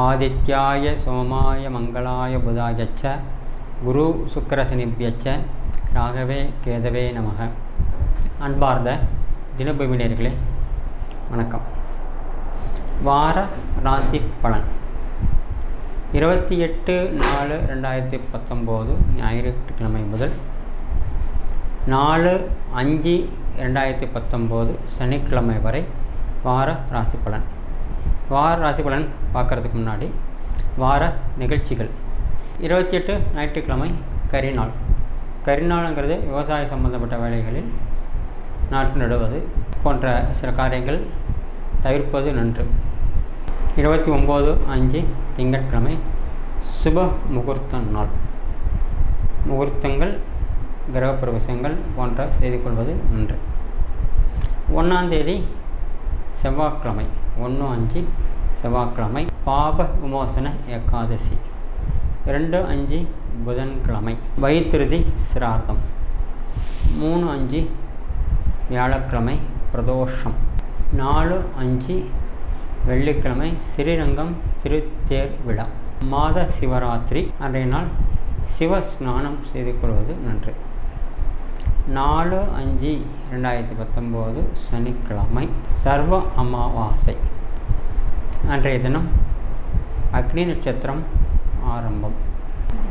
ஆதித்யாய சோமாய மங்களாய புதாயச்ச குரு சுக்கரசனிபியச்ச ராகவே கேதவே நமக. அன்பார்ந்த தினபவினர்களே வணக்கம். வார ராசி பலன். இருபத்தி எட்டு நாலு ரெண்டாயிரத்தி பத்தொம்போது ஞாயிற்றுக்கிழமை முதல் நாலு அஞ்சு ரெண்டாயிரத்தி பத்தொம்போது சனிக்கிழமை வரை வார ராசி பலன். வார ராசி பலன் பார்க்குறதுக்கு முன்னாடி வார நிகழ்ச்சிகள். இருபத்தி எட்டு ஞாயிற்றுக்கிழமை கரிநாள் கரிநாளுங்கிறது விவசாய சம்பந்தப்பட்ட வேலைகளில் நாட்டு நடுவது போன்ற சில காரியங்கள் தவிர்ப்பது நன்று. இருபத்தி ஒம்பது அஞ்சு திங்கட்கிழமை சுப முகூர்த்த நாள். முகூர்த்தங்கள் கிரகப்பிரவேசங்கள் போன்ற செய்து கொள்வது நன்று. ஒன்றாந்தேதி செவ்வாய்க்கிழமை. ஒன்று அஞ்சு செவ்வாய்க்கிழமை பாப விமோசன ஏகாதசி. ரெண்டு அஞ்சு புதன்கிழமை வைத்திருதி சிரார்த்தம். மூணு அஞ்சு வியாழக்கிழமை பிரதோஷம். நாலு அஞ்சு வெள்ளிக்கிழமை ஸ்ரீரங்கம் திருத்தேர் விழா. மாத சிவராத்திரி அன்றைய நாள் சிவ ஸ்நானம் செய்து கொள்வது நன்று. நாலு அஞ்சு ரெண்டாயிரத்தி பத்தொம்போது சனிக்கிழமை சர்வ அமாவாசை. அன்றைய தினம் அக்னி நட்சத்திரம் ஆரம்பம்.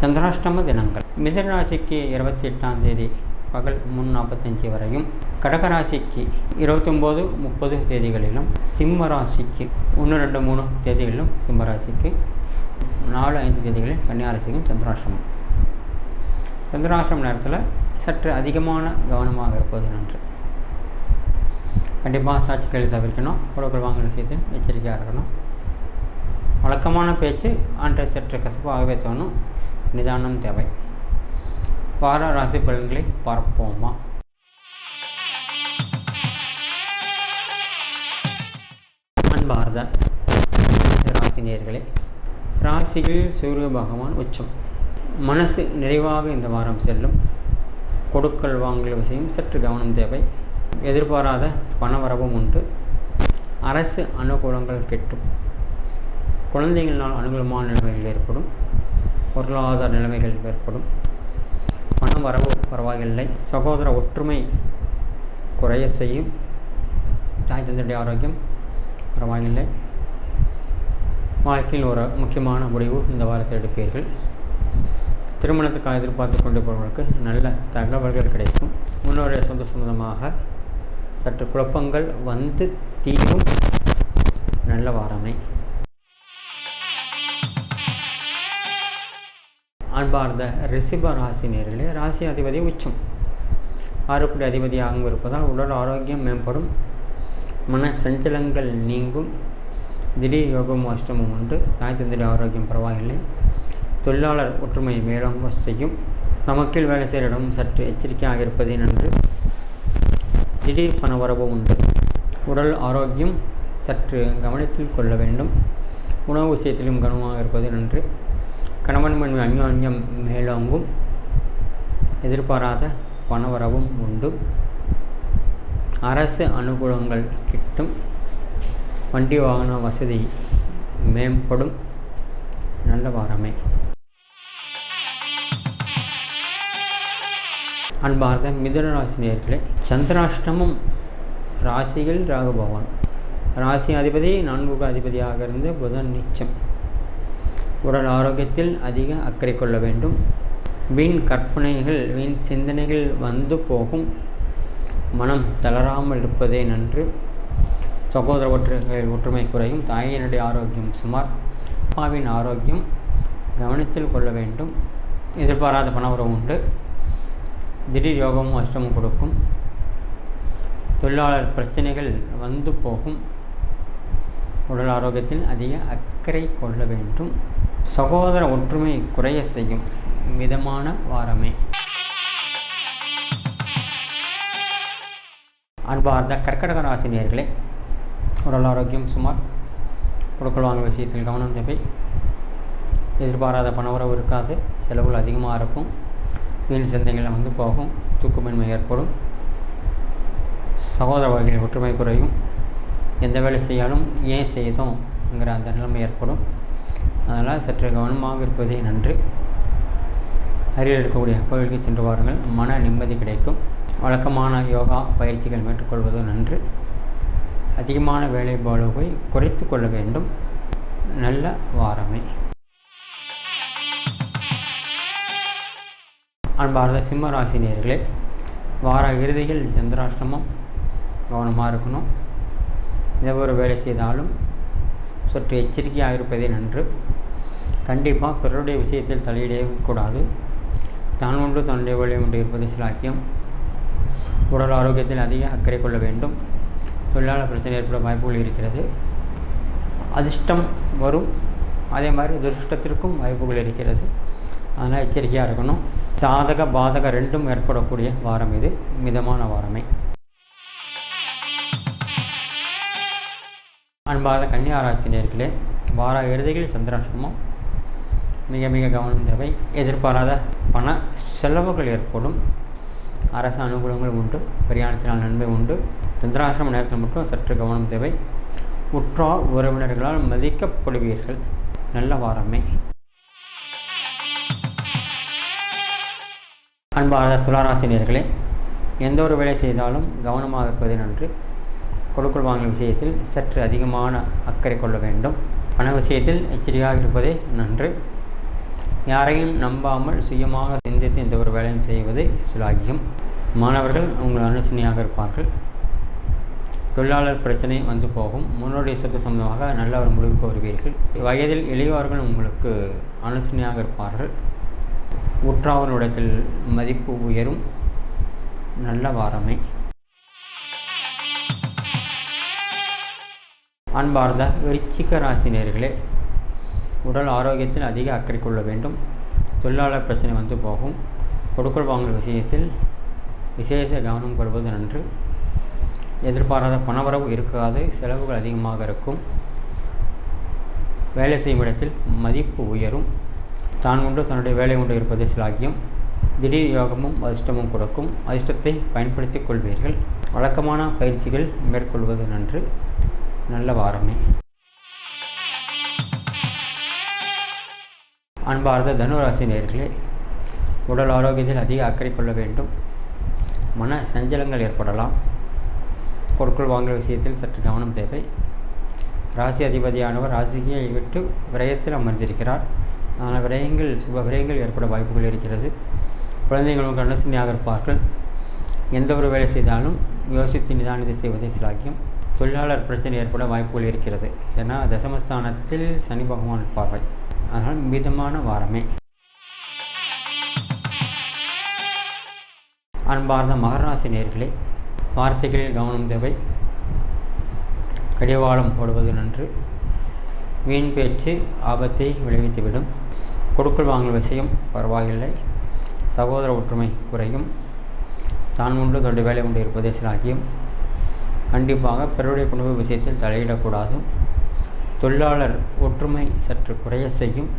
சந்திராஷ்டம தினங்கள். மிதன ராசிக்கு இருபத்தி எட்டாம் தேதி பகல் மூணு நாற்பத்தஞ்சு வரையும். கடகராசிக்கு இருபத்தொம்போது முப்பது தேதிகளிலும் சிம்ம ராசிக்கு ஒன்று ரெண்டு மூணு தேதிகளிலும் சிம்ம ராசிக்கு நாலு ஐந்து தேதிகளில் கன்னியாராசிக்கும் சந்திராஷ்டமம். சந்திராஷ்டம நேரத்தில் சற்று அதிகமான கவனமாக இருப்பது நன்று. கண்டிப்பாக சாட்சிகளை தவிர்க்கணும். பொருட்கள் வாங்கின விஷயத்தில் எச்சரிக்கையாக இருக்கணும். வழக்கமான பேச்சு அன்று சற்று கசப்பாகவே தோணும். நிதானம் தேவை. வார ராசி பலன்களை பார்ப்போமா? அன்பார்ந்த ராசினியர்களே ராசியில் சூரிய பகவான் உச்சம். மனசு நிறைவாக இந்த வாரம் செல்லும். கொடுக்கல் வாங்கல் விஷயம் சற்று கவனம் தேவை. எதிர்பாராத பணவரவும் உண்டு. அரசு அனுகூலங்கள் கெட்டும். குழந்தைகளினால் அனுகூலமான நிலைமைகள் ஏற்படும். பொருளாதார நிலைமைகள் ஏற்படும். பண வரவு பரவாயில்லை. சகோதர ஒற்றுமை குறைய செய்யும். தாய் தந்தையுடைய ஆரோக்கியம் பரவாயில்லை. வாழ்க்கையில் ஒரு முக்கியமான முடிவு இந்த வாரத்தில் எடுப்பீர்கள். திருமணத்துக்காக எதிர்பார்த்து கொண்டு போவர்களுக்கு நல்ல தகவல்கள் கிடைக்கும். முன்னோருடைய சொந்த சொந்தமாக சற்று குழப்பங்கள் வந்து தீரும் நல்ல வாரமே. அன்பார்ந்த ரிசிப ராசி நேர்களே ராசி அதிபதி உச்சம். ஆறுக்குடி அதிபதியாகவும் இருப்பதால் உடல் ஆரோக்கியம் மேம்படும். மன சஞ்சலங்கள் நீங்கும். திடீர் யோகம் அஷ்டமும் உண்டு. தாய் தந்திரி ஆரோக்கியம் பரவாயில்லை. தொழிலாளர் ஒற்றுமை மேலோங்க செய்யும். நமக்கில் வேலை செய்கிற இடம் சற்று எச்சரிக்கையாக இருப்பதே நன்று. திடீர் பணவரவு உண்டு. உடல் ஆரோக்கியம் சற்று கவனத்தில் கொள்ள வேண்டும். உணவு விஷயத்திலும் கவனமாக இருப்பது நன்று. கணவன் மனைவி அந்யோன்யம் மேலோங்கும். எதிர்பாராத பணவரவும் உண்டு. அரசு அனுகூலங்கள் கிட்டும். வண்டி வாகன வசதி மேம்படும். நல்ல வாரமே. அன்பார்ந்த மிதுனராசினியர்களே சந்திராஷ்டமம் ராசியில் ராகுபவன் ராசி அதிபதி நான்கு அதிபதியாக இருந்து புதன் நிச்சம். உடல் ஆரோக்கியத்தில் அதிக அக்கறை கொள்ள வேண்டும். வீண் கற்பனைகள் வீண் சிந்தனைகள் வந்து போகும். மனம் தளராமல் இருப்பதே நன்று. சகோதர ஒற்றுகள் ஒற்றுமை குறையும். தாயினுடைய ஆரோக்கியம் சுமார். அப்பாவின் ஆரோக்கியம் கவனத்தில் கொள்ள வேண்டும். எதிர்பாராத பணவரம் உண்டு. திடீர் யோகமும் அஷ்டமும் கொடுக்கும். தொழிலாளர் பிரச்சனைகள் வந்து போகும். உடல் ஆரோக்கியத்தில் அதிக அக்கறை கொள்ள வேண்டும். சகோதர ஒற்றுமை குறைய செய்யும். மிதமான வாரமே. அன்பார்ந்த கர்க்கடக ராசினியர்களே உடல் ஆரோக்கியம் சுமார் கொடுக்கல் வாங்க விஷயத்தில் கவனம் தேவை. எதிர்பாராத பணவரவு இருக்காது. செலவுகள் அதிகமாக இருக்கும். வீண் சிந்தைகள் வந்து போகும் தூக்கமின்மை ஏற்படும். சகோதர வகையில் ஒற்றுமை குறையும். எந்த வேலை செய்யாலும் ஏன் செய்தோங்கிற அந்த நிலைமை ஏற்படும். அதனால் சற்று கவனமாக இருப்பதே நன்று. அருகில் இருக்கக்கூடிய கோயிலுக்கு சென்று வாருங்கள். மன நிம்மதி கிடைக்கும். வழக்கமான யோகா பயிற்சிகள் மேற்கொள்வது நன்று. அதிகமான வேலை பாலுவை குறைத்து கொள்ள வேண்டும். நல்ல வாரமே. அன்பார்ந்த சிம்ம ராசினியர்களே வார இறுதியில் சந்திராஷ்டமம் கவனமாக இருக்கணும். எந்த ஒரு வேலை செய்தாலும் சற்று எச்சரிக்கையாக இருப்பதே நன்று. கண்டிப்பாக பிறருடைய விஷயத்தில் தலையிடவே கூடாது. தான் ஒன்று தன்னுடைய வேலை ஒன்று இருப்பது சிலாக்கியம். உடல் ஆரோக்கியத்தில் அதிக அக்கறை கொள்ள வேண்டும். தொழிலாளர் பிரச்சனை ஏற்பட வாய்ப்புகள் இருக்கிறது. அதிர்ஷ்டம் வரும். அதே மாதிரி துர்ஷ்டத்திற்கும் வாய்ப்புகள் இருக்கிறது. அதனால் எச்சரிக்கையாக இருக்கணும். சாதக பாதக ரெண்டும் ஏற்படக்கூடிய வாரம் இது. மிதமான வாரமே. அன்பாத கன்னியாராசினியர்களே வார இறுதியில் சந்திராசிரமம் மிக மிக கவனம் தேவை. எதிர்பாராத பண செலவுகள் ஏற்படும். அரசு அனுகூலங்கள் உண்டு. பிரயாணத்தினால் நன்மை உண்டு. சந்திராசிரம நேரத்தில் மட்டும் சற்று கவனம் தேவை. உற்றார் உறவினர்களால் மதிக்கப்படுவீர்கள். நல்ல வாரமே. அன்பாக துளாராசினியர்களே எந்த ஒரு வேலை செய்தாலும் கவனமாக இருப்பது நன்று. கொடுக்கல் வாங்கல் விஷயத்தில் சற்று அதிகமான அக்கறை கொள்ள வேண்டும். பண விஷயத்தில் எச்சரிக்கையாக இருப்பதே நன்று. யாரையும் நம்பாமல் சுயமாக சிந்தித்து எந்த ஒரு வேலையும் செய்வது சுலாகியம் மாணவர்கள் உங்கள் அனுசனையாக இருப்பார்கள். தொழிலாளர் பிரச்சனை வந்து போகும். முன்னோடைய சொத்து சம்பந்தமாக நல்ல ஒரு முடிவுக்கு வருவீர்கள். வயதில் எளியவர்கள் உங்களுக்கு அனுசனையாக இருப்பார்கள். உற்றாவரிடத்தில் மதிப்பு உயரும். நல்ல வாரமே. அன்பார்ந்த விருச்சிக ராசினியர்களே உடல் ஆரோக்கியத்தில் அதிக அக்கறை கொள்ள வேண்டும். தொழிலாளர் பிரச்சனை வந்து போகும். கொடுக்கல் வாங்கல் விஷயத்தில் விசேஷ கவனம் கொள்வது நன்று. எதிர்பாராத பணவரவு இருக்காது. செலவுகள் அதிகமாக இருக்கும். வேலை செய்யும் இடத்தில் மதிப்பு உயரும். தான் உண்டு தன்னுடைய வேலை உண்டு இருப்பது சிலாகியம். திடீர் யோகமும் அதிர்ஷ்டமும் கொடுக்கும். அதிர்ஷ்டத்தை பயன்படுத்திக் கொள்வீர்கள். வழக்கமான பயிற்சிகள் மேற்கொள்வது நன்று. நல்ல வாரமே. அன்பார்ந்த தனுராசி நேர்களே உடல் ஆரோக்கியத்தில் அதிக அக்கறை கொள்ள வேண்டும். மன சஞ்சலங்கள் ஏற்படலாம். பொருட்கள் வாங்கல் விஷயத்தில் சற்று கவனம் தேவை. ராசி அதிபதியானவர் ராசியை விட்டு விரயத்தில் அமர்ந்திருக்கிறார். ஆனால் விரயங்கள் சுப விரயங்கள் ஏற்பட வாய்ப்புகள் இருக்கிறது. குழந்தைகளுக்கு அனுசரணையாக இருப்பார்கள் எந்த ஒரு வேலை செய்தாலும் யோசித்து நிதானத்தை செய்வதே சிலாக்கியம். தொழிலாளர் பிரச்சனை ஏற்பட வாய்ப்புகள் இருக்கிறது. ஏன்னா தசமஸ்தானத்தில் சனி பகவான் பார்வை அதனால் மிதமான வாரமே. அன்பார்ந்த மகராசி நேர்களே வார்த்தைகளில் கவனம் தேவை. கடிவாளம் போடுவது நன்று. வீண் பேச்சு ஆபத்தை விளைவித்துவிடும். கொடுக்கல் வாங்கல் விஷயம் பரவாயில்லை. சகோதர ஒற்றுமை குறையும். தான் உண்டு தொண்டு வேலை உண்டு இருப்பதே சிலாகியம். கண்டிப்பாக பிறருடைய குடும்ப விஷயத்தில் தலையிடக்கூடாது. தொழிலாளர் ஒற்றுமை சற்று குறைய செய்யும்.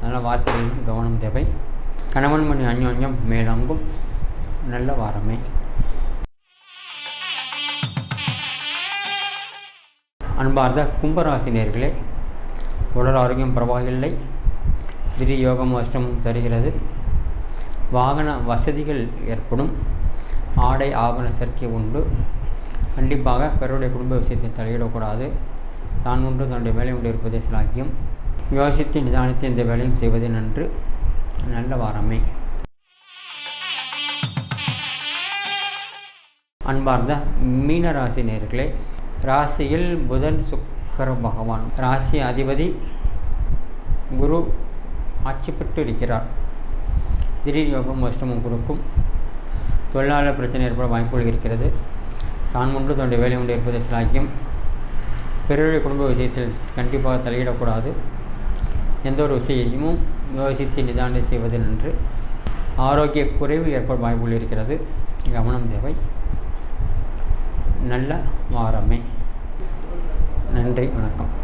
அதனால் வார்த்தைகளிலும் கவனம் தேவை. கணவன் மணி அந்யோன்யம் மேலங்கும். நல்ல வாரமே. அன்பார்ந்த கும்பராசினியர்களே உடல் ஆரோக்கியம் பரவாயில்லை. திடீர் யோகம் அஷ்டமும் தருகிறது. வாகன வசதிகள் ஏற்படும். ஆடை ஆவண சேர்க்கை உண்டு. கண்டிப்பாக பிறருடைய குடும்ப விஷயத்தை தலையிடக்கூடாது. தான் ஒன்று தன்னுடைய வேலை உண்டு இருப்பதே சிலாக்கியம். யோசித்து நிதானித்து இந்த வேலையும் செய்வது நன்று. நல்ல வாரமே. அன்பார்ந்த மீன ராசி நேர்களே ராசியில் புதன் சுக்கர பகவான். ராசி அதிபதி குரு ஆட்சி பெற்று இருக்கிறார் திடீர் யோகம் அஷ்டமும் கொடுக்கும். தொழிலாளர் பிரச்சனை ஏற்பட வாய்ப்புகள் இருக்கிறது. தான் ஒன்று தன்னுடைய வேலை உண்டு இருப்பது சிலாக்கியம். பிறருடைய குடும்ப விஷயத்தில் கண்டிப்பாக தலையிடக்கூடாது. எந்த ஒரு விஷயமும் யோசித்து நிதானம் செய்வது நன்று. ஆரோக்கிய குறைவு ஏற்பட வாய்ப்புகள் இருக்கிறது. கவனம் தேவை. நல்ல வாரமே. நன்றி வணக்கம்.